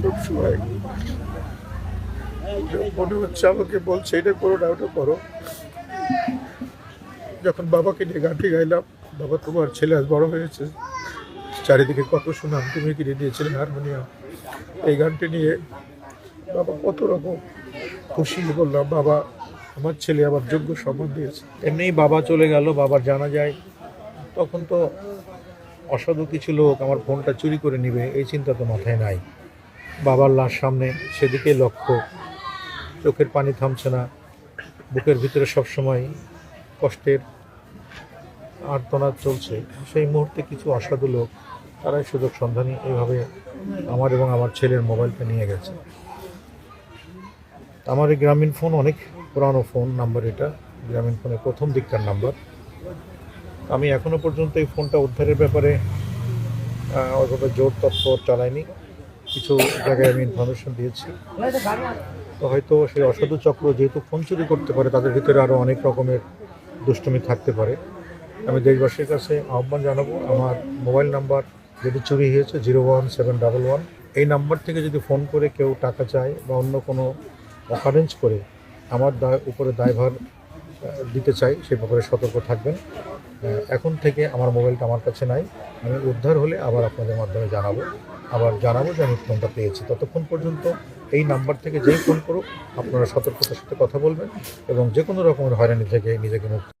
সবসময় মনে হচ্ছে আমাকে বলছে, এটা করো না, ওটা করো। যখন বাবাকে নিয়ে গানটি গাইলাম, বাবা, তোমার ছেলে আজ বড় হয়েছে। চারিদিকে কত সুনাম তুমি কিনে দিয়েছিলে, হারমোনিয়াম। এই গানটি নিয়ে বাবা কত রকম খুশি বললাম বাবা, আমার ছেলে আবার যোগ্য সম্মান দিয়েছে। এমনিই বাবা চলে গেল, বাবার জানা যায়। তখন তো অসাধু কিছু লোক আমার ফোনটা চুরি করে নেবে, এই চিন্তা তো মাথায় নাই। বাবার লাশ সামনে সেদিকে লক্ষ্য। চোখের পানি থামছে না। বুকের ভিতরে সবসময় কষ্টের আর্তনাদ চলছে। সেই মুহূর্তে কিছু অসাধু লোক, তারাই সুযোগ সন্ধানী এইভাবে আমার এবং আমার ছেলের মোবাইলটা নিয়ে গেছে। আমার এই গ্রামীণ ফোন অনেক পুরানো ফোন, নাম্বার এটা। গ্রামীণ ফোনের প্রথম দিককার নাম্বার। আমি এখনও পর্যন্ত এই ফোনটা উদ্ধারের ব্যাপারে ওইভাবে জোর তৎপর চালাইনি। কিছু জায়গায় আমি ইনফরমেশন দিয়েছি। তো হয়তো সেই অসাধু চক্র যেহেতু ফোন চুরি করতে পারে, তাদের ভিতরে আরও অনেক রকমের দুষ্টুমি থাকতে পারে। আমি দেশবাসীর কাছে আহ্বান জানাব, আমার মোবাইল নাম্বার যেটি চুরি হয়েছে zero one seven double one, এই নাম্বার থেকে যদি ফোন করে কেউ টাকা চায় বা অন্য কোনো অকারেঞ্জ করে, আমার দায় উপরে দায়ভার দিতে চাই সে ব্যাপারে সতর্ক থাকবেন। এখন থেকে আমার মোবাইলটা আমার কাছে নাই। আমি উদ্ধার হলে আবার আপনাদের মাধ্যমে জানাব। আবার জানাব যে আমি ফোনটা পেয়েছি। ততক্ষণ পর্যন্ত এই নাম্বার থেকে যেই ফোন করুক, আপনারা সতর্কতার সাথে কথা বলবেন এবং যে কোনো রকমের হয়রানি থেকে নিজেকে মুক্ত